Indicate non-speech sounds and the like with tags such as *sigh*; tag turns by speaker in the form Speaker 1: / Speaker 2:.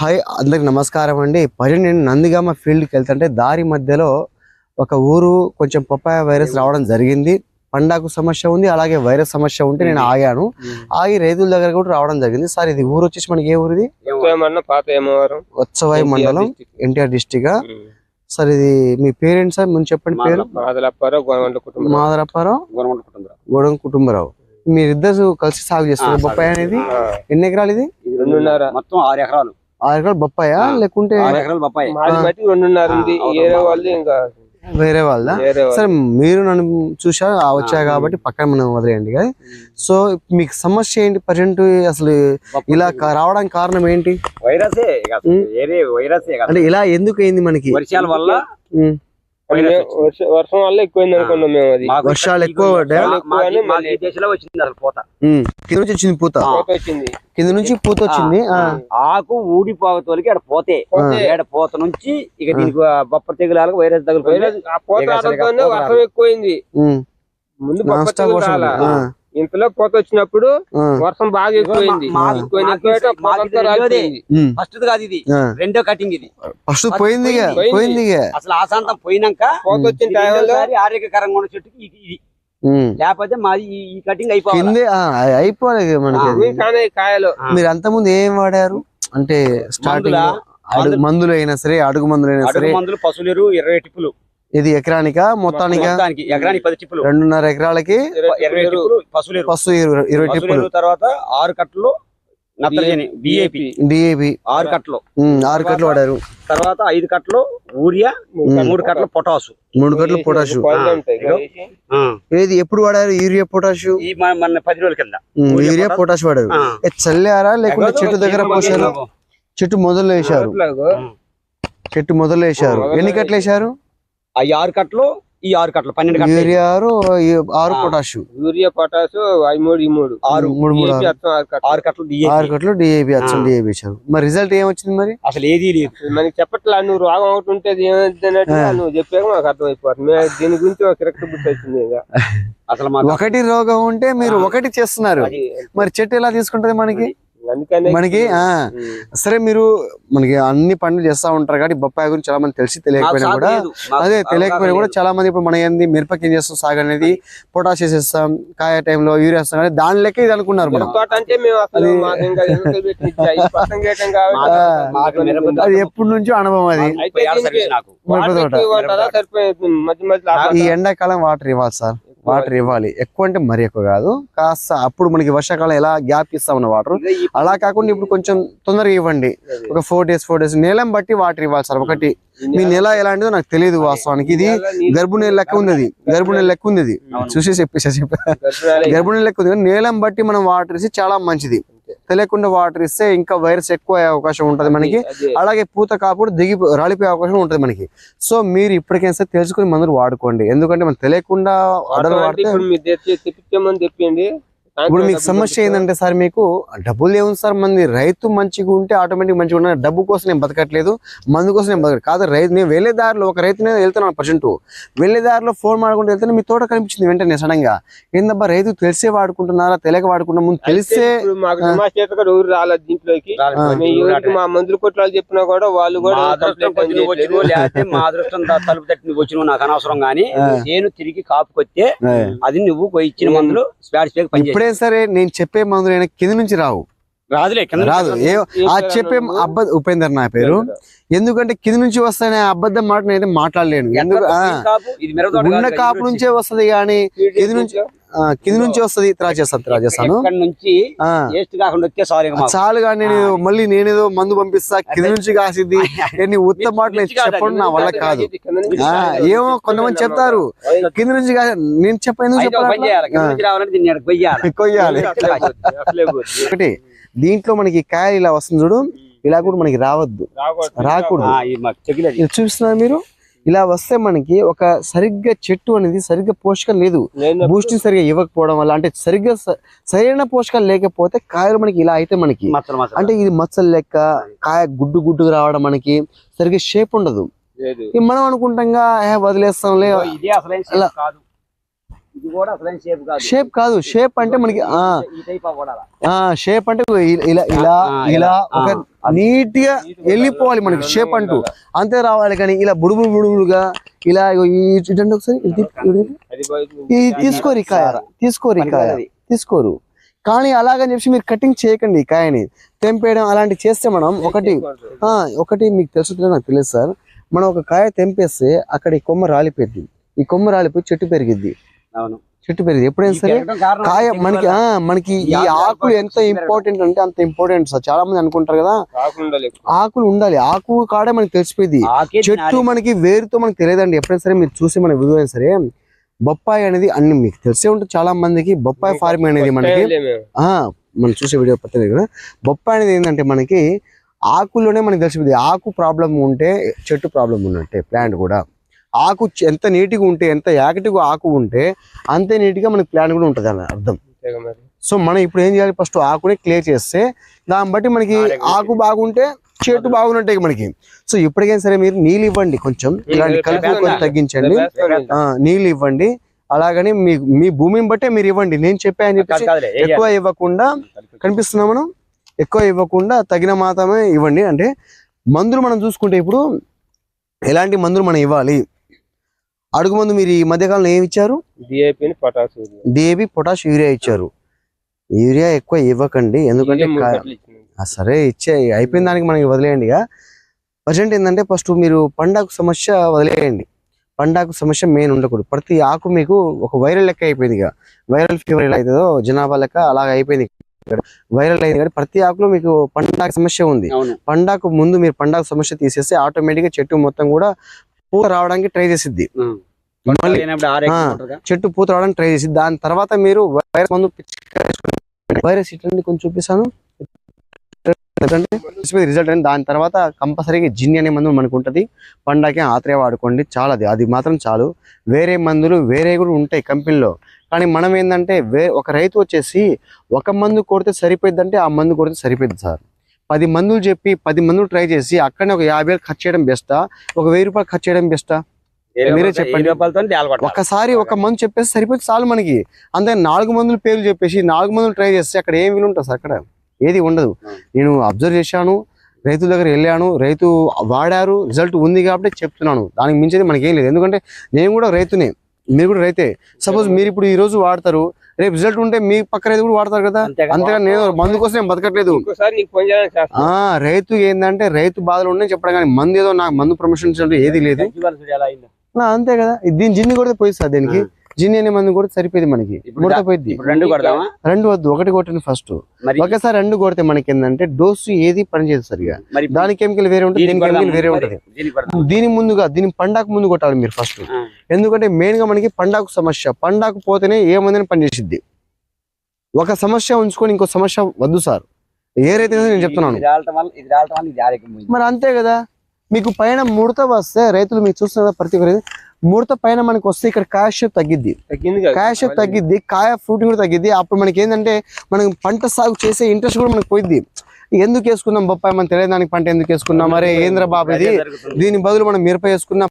Speaker 1: Hi అందరికి నమస్కారం అండి. ప్రజెంట్ నేను నందిగామ ఫీల్డ్కి వెళ్తుంటే దారి మధ్యలో ఒక ఊరు కొంచెం పప్పాయ వైరస్ రావడం జరిగింది. పండాకు సమస్య ఉంది అలాగే వైరస్ సమస్య ఉంటే నేను ఆగాను. ఆగి రైతుల దగ్గర కూడా రావడం జరిగింది. సార్ ఇది ఊరు వచ్చేసి మనకి ఏ ఊరిది? వత్సవాయి మండలం ఎన్టీఆర్ డిస్టిక్ సార్ ఇది మీ పేరెంట్స్ సార్? ముందు చెప్పండి పేరు.
Speaker 2: మాదలప్పారో గోవంట కుటుంబం
Speaker 1: మాదరప్పారావు
Speaker 3: గవర్నమెంట్ కుటుంబం
Speaker 1: గోడం కుటుంబరావు. మీరిద్దరు కలిసి సాగు చేస్తారు
Speaker 3: ఆ,
Speaker 1: బొప్పాయి అనేది ఎన్ని ఎకరాలు ఇది?
Speaker 2: రెండున్నర.
Speaker 3: మొత్తం ఆరు ఎకరాలు.
Speaker 1: ఆరు ఎకరాలు బొప్పాయా? లేకుంటే
Speaker 3: ఆరు ఎకరాలు బొప్పాయి.
Speaker 2: మాది బట్టి రెండున్నర ఉంది.
Speaker 3: ఆ,
Speaker 2: ఏరే వాళ్ళు ఇంకా
Speaker 1: వేరే
Speaker 2: వాళ్ళు?
Speaker 1: సరే మీరు నన్ను చూసా ఆ వచ్చా కాబట్టి పక్కన మనం వదిలేయండి కదా. సో మీకు సమస్య ఏంటి? ప్రజెంట్ అసలు ఇలా రావడానికి కారణం ఏంటి?
Speaker 3: వైరసే
Speaker 1: అంటే ఇలా ఎందుకు అయింది మనకి?
Speaker 3: వర్షాల వల్ల
Speaker 2: వర్ష- వల్ల ఎక్కువైంది అనుకున్నాం మేము అది.
Speaker 3: మాకు
Speaker 1: వర్షాలు ఎక్కువ
Speaker 3: వచ్చింది అసలు పోత.
Speaker 1: కింద నుంచి వచ్చింది పూత?
Speaker 2: వచ్చింది.
Speaker 1: కింద నుంచి పూత వచ్చింది? ఆ.
Speaker 3: ఆకు ఊడిపోతోలికి ఆడ పోతే. ఏడ పోత నుంచి ఇక దీనికి బొప్ప తెగులాలకు వైరస్ తగులుతుంది.
Speaker 2: వైరస్ వర్షం. ఎక్కువైంది. ముందు బొప్ప తెగులు. ఇంతలో పోత వచ్చినప్పుడు. వర్షం బాగా ఎక్కువైంది.
Speaker 3: ఫస్ట్ కాదు ఇది. రెండో కటింగ్ ఇది.
Speaker 1: ఫస్ట్ పోయింది
Speaker 2: పోయింది.
Speaker 3: అసలు ఆశాంతం పోయినాక
Speaker 2: పోత వచ్చిన టైంలో
Speaker 3: ఆరోగ్యకరంగా ఉన్న చెట్టుకి ఇది-. లేకపోతే మాది ఈ- కటింగ్ అయిపోవాలి.
Speaker 1: కిందే ఆ, అయిపోవాలి ఇక మనకి
Speaker 2: కాయలు.
Speaker 1: మీరు అంతకుముందు ఏం వాడారు? అంటే స్టార్టింగ్
Speaker 3: మందులా?
Speaker 1: అడుగు మందులు. అయినా సరే అడుగు మందులు అయినా సరే.
Speaker 3: మందులు పశువులు ఇరవై టిప్పులు.
Speaker 1: ఇది ఎకరానికా? మొత్తానికా?
Speaker 3: ఎకరానికి పది టిప్పులు
Speaker 1: రెండున్నర ఎకరాలకి పసు ఇరవై టిప్పులు
Speaker 3: తర్వాత ఆరు కట్టలు ఆరు కట్టలు.
Speaker 1: ఆరు కట్లు వాడారు.
Speaker 3: తర్వాత ఐదు కట్టలు యూరియా మూడు కట్టలు పొటాసు.
Speaker 1: మూడు
Speaker 3: ఇదిగో.
Speaker 2: కలిసి.
Speaker 1: ఏది? ఎప్పుడు వాడారు యూరియా పొటాషు
Speaker 3: ఈ మన మన పది రోజుల కింద. యూరియా. పొటాష్
Speaker 1: వాడారు. చల్లారా? లేకుంటే చెట్టు దగ్గర పోసారు చెట్టు మొదలు వేశారు. చెట్టు మొదలు వేశారు. ఎన్ని కట్లు వేశారు?
Speaker 3: ఆ ఆరు కట్టలు ఈ ఆరు కట్టలు పన్నెండు కట్టలు
Speaker 1: యూరియా ఆరు. పొటాషు
Speaker 2: యూరియా పొటాసు అవి మూడు ఈ మూడు
Speaker 3: ఆరు
Speaker 1: మూడు మూడు ఆరు.
Speaker 2: అర్థం ఆరు కట్ట.
Speaker 3: ఆరు కట్టలు డిఏపి
Speaker 1: అచ్చం
Speaker 3: ఆ.
Speaker 1: డిఏపి మరి రిజల్ట్ ఏం వచ్చింది మరి
Speaker 3: అసలు ఏది లేదు
Speaker 2: మనకి చెప్పట్లా నువ్వు రోగం ఒకటి ఉంటేది ఏమైంది అన్నట్టుగా
Speaker 1: ఆ.
Speaker 2: నువ్వు చెప్పాక మాకు అర్థమైపోతుంది మేము దీని గురించి ఒక కరెక్ట్ బుద్ధి వచ్చింది ఇంకా *laughs*
Speaker 3: అసలు మాకు
Speaker 1: ఒకటి రోగం ఉంటే మీరు
Speaker 3: ఆ.
Speaker 1: ఒకటి చేస్తున్నారు
Speaker 2: అది
Speaker 1: మరి చెట్టు ఎలా తీసుకుంటది మనకి మనకి. సరే మీరు మనకి అన్ని పనులు చేస్తా ఉంటారు కాబట్టి బొప్పాయి గురించి చాలా మంది తెలిసి తెలియకపోయినా కూడా అదే తెలియకపోయినా కూడా. చాలా మంది ఇప్పుడు మన ఏంది మిరపకి ఏం చేస్తాం సాగు అనేది పొటాష్ వేసేస్తాం కాయ టైంలో యూరియా వేస్తాం కానీ దాని లెక్క ఇది అనుకున్నారు *laughs* అది- ఎప్పటి నుంచో అనుభవం అది. ఈ ఎండాకాలం వాటర్ ఇవ్వాలి సార్. వాటర్ ఇవ్వాలి. ఎక్కువ అంటే మరీ ఎక్కువ కాదు. కాస్త అప్పుడు మనకి వర్షాకాలం ఎలా గ్యాప్ ఇస్తా ఉన్న వాటర్ అలా కాకుండా ఇప్పుడు కొంచెం తొందరగా ఇవ్వండి.
Speaker 2: అది.
Speaker 1: ఒక ఫోర్ డేస్ ఫోర్ డేస్ నెలం బట్టి వాటర్ ఇవ్వాలి సార్. ఒకటి మీ నెల ఎలాంటిదో నాకు తెలియదు వాస్తవానికి. ఇది గర్భిణీ లెక్క ఉంది అది గర్భిణీ లెక్క ఉంది
Speaker 3: అవును.
Speaker 1: చూసి చెప్పేసి. గర్భిణీ లెక్క ఉంది నేలం బట్టి మనం వాటర్ ఇస్తే చాలా మంచిది. తెలియకుండా వాటర్ ఇస్తే ఇంకా వైరస్ ఎక్కువ అయ్యే అవకాశం ఉంటది మనకి. అలాగే పూత కాపుడు దిగి రాలిపోయే అవకాశం ఉంటది మనకి. సో మీరు ఇప్పటికైనా సరే తెలుసుకుని మందులు వాడుకోండి. ఎందుకంటే మనం తెలియకుండా
Speaker 2: అటువంటి
Speaker 1: వాడితే
Speaker 2: తెప్పించమని తెప్పిండి
Speaker 1: ఇప్పుడు మీకు సమస్య ఏంటంటే సార్ మీకు డబ్బులు ఏముంది సార్ మంది. రైతు మంచిగా ఉంటే ఆటోమేటిక్ మంచిగా ఉన్న డబ్బు కోసం నేను బతకట్లేదు మందు కోసం నేను బతకట్లేదు. కాదు రైతు నేను వెళ్ళే దారిలో ఒక రైతు నేను వెళ్తున్నాను ప్రజెంట్. వెళ్ళే దారిలో ఫోన్ మాడుకుంటూ వెళ్తే మీ తోట కనిపించింది వెంటనే సడన్గా. ఏందబ్బా రైతు తెలిసే వాడుకుంటున్నారా తెలియక వాడుకుంటున్నా ముందు తెలిసే
Speaker 2: ఊరు రాలేదు దీంట్లోకి. మా మందులు కొట్లాలు చెప్పినా కూడా వాళ్ళు కూడా
Speaker 3: మా అదృష్టం తలుపు వచ్చినవు నాకు అనవసరం గానీ. నేను తిరిగి కాపుకొస్తే అది నువ్వు ఇచ్చిన మందులు స్పాడ్ స్పేక్ పనిచేసి
Speaker 1: ఇప్పుడే సరే నేను చెప్పే మందులైనా కింద నుంచి రావు.
Speaker 3: రాదులే
Speaker 1: రాదు. ఏ ఆ చెప్పే? అబ్బ ఉపేందర్ నా పేరు. ఎందుకంటే కింద నుంచి వస్తానే అబద్ధం మాట నేను మాట్లాడలేను. ఎందుకు ఉన్న కాపు నుంచే వస్తది కానీ కింద నుంచి కింద నుంచి వస్తది త్రా చేస్తాను త్రా చేస్తాను.
Speaker 3: ఎక్కడి నుంచి?
Speaker 1: ఆ,
Speaker 3: వేస్ట్ కాకుండా వచ్చే సారీ ఇక మాకు.
Speaker 1: చాలు కానీ నేను మళ్ళీ నేనేదో మందు పంపిస్తా కింద నుంచి కాసిద్ది. *laughs* ఎన్ని ఉత్త మాటలు చెప్పడం నా వల్ల కాదు. ఏమో కొంతమంది చెప్తారు. కింద నుంచి కాసి నేను చెప్ప ఎందుకు
Speaker 3: అయితే ఒక పని చేయాలి. కింద
Speaker 1: చెప్పాలి *laughs*
Speaker 3: కొయ్యాలి.
Speaker 1: ఒకటి. దీంట్లో మనకి కాయలు ఇలా వస్తుంది చూడు. ఇలా కూడా మనకి రావద్దు.
Speaker 2: రాకూడదు.
Speaker 3: ఇది
Speaker 1: చూస్తున్నారు మీరు? ఇలా వస్తే మనకి ఒక సరిగ్గా చెట్టు అనేది సరిగ్గా పోషకం లేదు. బూస్టింగ్ సరిగ్గా ఇవ్వకపోవడం వల్ల అంటే సరిగ్గా సరైన పోషకాలు లేకపోతే కాయలు మనకి ఇలా అయితే మనకి. అంటే ఇది మచ్చలు లెక్క కాయ గుడ్డు గుడ్డుగా రావడం మనకి సరిగ్గా షేప్ ఉండదు.
Speaker 2: లేదు.
Speaker 1: మనం అనుకుంటాంగా "ఏ, వదిలేస్తాంలే.
Speaker 3: ఇదిగో ఇదే కూడా అసలైన షేప్ కాదు.
Speaker 1: షేప్ కాదు. షేప్ అంటే మనకి ఆ.
Speaker 3: ఈ టైప్ అవ్వడాలా
Speaker 1: ఆ షేప్ అంటే ఇలా ఇలా ఇలా. ఒక. నీట్గా వెళ్ళిపోవాలి మనకి షేప్ అంటూ. అంతే రావాలి కానీ ఇలా బుడుబుడు బుడుబుడుగా ఇలా చూడండి ఒకసారి తీసుకోరు కాయ తీసుకోరు కాయ. తీసుకోరు. కానీ అలాగని చెప్పి మీరు కటింగ్ చేయకండి ఈ కాయని. తెంపేయడం అలాంటివి చేస్తే మనం ఒకటి ఆ, ఒకటి మీకు తెలుసు నాకు తెలియదు సార్. మనం ఒక కాయ తెంపేస్తే అక్కడ ఈ కొమ్మ రాలిపోయింది ఈ కొమ్మ రాలిపోయి చెట్టు పెరిగిద్ది. చెట్టు పెరిగింది. ఎప్పుడైనా సరే కాయ మనకి మనకి ఈ
Speaker 3: ఆకులు
Speaker 1: ఎంత. ఇంపార్టెంట్ అంటే అంత ఇంపార్టెంట్ సార్. చాలా మంది అనుకుంటారు కదా. ఆకులు ఉండాలి ఆకు కాడే మనకి తెలిసిపోయింది. చెట్టు. మనకి వేరుతో మనకి తెలియదండి. ఎప్పుడైనా సరే మీరు చూసి మన వీడియో అయినా సరే బొప్పాయి అనేది అన్ని మీకు తెలిసే ఉంటుంది. చాలా మందికి బొప్పాయి ఫార్మింగ్ అనేది మనకి మనం చూసే వీడియో పక్కన కూడా బొప్పాయి అనేది ఏంటంటే మనకి ఆకుల్లోనే మనకి తెలిసిపోయింది. ఆకు ప్రాబ్లం ఉంటే చెట్టు ప్రాబ్లం ఉన్నట్టే ప్లాంట్ కూడా. ఆకు ఎంత నీట్గా ఉంటే ఎంత యాక్టివ్గా ఆకు ఉంటే అంతే నీట్గా మనకి ప్లాంట్ కూడా ఉంటుంది అని అర్థం. సో మనం ఇప్పుడు ఏం చేయాలి? ఫస్ట్ ఆకుని క్లియర్ చేస్తే దాన్ని బట్టి మనకి ఆకు బాగుంటే చెట్టు బాగున్నట్టే మనకి. సో ఇప్పటికైనా సరే మీరు నీళ్ళు ఇవ్వండి కొంచెం. ఇలాంటి కలుపు కొంచెం తగ్గించండి. నీళ్ళు ఇవ్వండి. అలాగని మీ మీ భూమిని బట్టే మీరు ఇవ్వండి. నేను చెప్పా చెప్పేసి
Speaker 3: కాదులే, ఏ
Speaker 1: ఎక్కువ ఇవ్వకుండా కనిపిస్తున్నా మనం? ఎక్కువ ఇవ్వకుండా తగిన మాత్రమే ఇవ్వండి. అంటే మందులు మనం చూసుకుంటే ఇప్పుడు ఎలాంటి మందులు మనం ఇవ్వాలి? అడుగు మందు మీరు ఈ మధ్యకాలంలో ఏమి ఇచ్చారు?
Speaker 2: ని potash urea.
Speaker 1: DAP potash urea ఇచ్చారు. యూరియా ఎక్కువ ఇవ్వకండి ఎందుకంటే సరే ఇచ్చే అయిపోయిన దానికి మనకి వదిలేయండి ఇక. ప్రజెంట్ ఏంటంటే ఫస్ట్ మీరు పండాకు సమస్య వదిలేయండి. పండాకు సమస్య మెయిన్ ఉండకూడదు. ప్రతి ఆకు మీకు ఒక వైరల్ లెక్క అయిపోయింది ఇక. వైరల్ ఫీవర్ ఎలా అవుతుందో జనాభా లెక్క అలాగ అయిపోయింది వైరల్ అయింది కానీ ప్రతి ఆకులో మీకు పండాకు సమస్య ఉంది. పండాకు ముందు మీరు పండాకు సమస్య తీసేస్తే ఆటోమేటిక్గా చెట్టు మొత్తం కూడా పూత రావడానికి ట్రై చేసిద్ది. చెట్టు పూత రావడానికి ట్రై చేసి దాని తర్వాత మీరు వైరస్ మందు. వైరస్ ఇట్లండి కొంచెం చూపిస్తాను. రిజల్ట్ అని దాని తర్వాత కంపల్సరీగా జిన్ అనే మందు మనకు ఉంటుంది. పండాకి ఆత్రే వాడుకోండి. చాలా అది అది మాత్రం చాలు. వేరే మందులు వేరే కూడా ఉంటాయి కంపెనీలో. కానీ మనం ఏంటంటే వే ఒక రైతు వచ్చేసి ఒక మందు కొడితే సరిపోయింది అంటే ఆ మందు కొడితే సరిపోయింది సార్. పది మందులు చెప్పి పది మందులు ట్రై చేసి అక్కడనే ఒక యాభై వేలు ఖర్చు చేయడం బెస్టా ఒక వెయ్యి రూపాయలు ఖర్చు చేయడం బెస్టా మీరే చెప్పండి. ఒక్కసారి ఒక మందు చెప్పేసి సరిపోతే చాలు మనకి. అంతే నాలుగు మందులు పేర్లు చెప్పేసి నాలుగు మందులు ట్రై చేస్తే అక్కడ ఏం విలువ ఉంటుంది సార్ అక్కడ? ఏది ఉండదు. నేను అబ్జర్వ్ చేశాను రైతుల దగ్గర వెళ్ళాను రైతు వాడారు రిజల్ట్ ఉంది కాబట్టి చెప్తున్నాను. దానికి మించేది మనకి ఏం లేదు. ఎందుకంటే నేను కూడా రైతునే. మీరు కూడా రైతే. సపోజ్ మీరు ఇప్పుడు ఈ రోజు వాడతారు రేపు రిజల్ట్ ఉంటే మీ పక్క రైతు కూడా వాడతారు కదా?
Speaker 3: అంతేగా.
Speaker 1: నేను మందు కోసం నేను బతకట్లేదు. రైతు ఏంటంటే రైతు బాధలు ఉన్నాయి చెప్పడం కానీ మందు ఏదో నాకు మందు ప్రమోషన్ ఏది లేదు. అంతే కదా. దీని జిన్ని కొడితే పోయి సార్ దీనికి. జిన్ని అనే మందు కూడా సరిపోయింది మనకి. ముడత పోయింది
Speaker 3: రెండు కొడదామా?
Speaker 1: రెండు వద్దు ఒకటి కొట్టండి ఫస్ట్ ఒకేసారి రెండు కొడితే మనకి ఏంటంటే డోసు ఏది పనిచేయదు సరిగా. దాని కెమికల్ వేరే ఉంటుంది దీని కెమికల్? వేరే ఉంటుంది? దీని ముందుగా దీని పండాకు ముందు కొట్టాలి మీరు ఫస్ట్. ఎందుకంటే మెయిన్గా మనకి పండాకు సమస్య. పండాకు పోతేనే ఏ మందిని పనిచేసిద్ది ఒక సమస్య ఉంచుకొని ఇంకో సమస్య వద్దు సార్. ఏ రైతు నేను చెప్తున్నాను. మరి అంతే కదా. మీకు పైన ముడత వస్తే రైతులు మీకు చూస్తున్న ప్రతి ఒక్కరి ముడత పైన మనకి వస్తే ఇక్కడ కాయ షేప్ తగ్గిద్ది. కాయ షేప్ తగ్గిద్ది కాయ ఫ్రూట్ కూడా తగ్గిద్ది. అప్పుడు మనకి ఏంటంటే మనం పంట సాగు చేసే ఇంట్రెస్ట్ కూడా మనకి పోయిద్ది. ఎందుకు వేసుకున్నాం బొప్పాయి? మనం తెలియదానికి పంట ఎందుకు వేసుకున్నాం? మరే ఏంద్ర బాబు ఇది. దీని బదులు మనం మిరప వేసుకున్నా.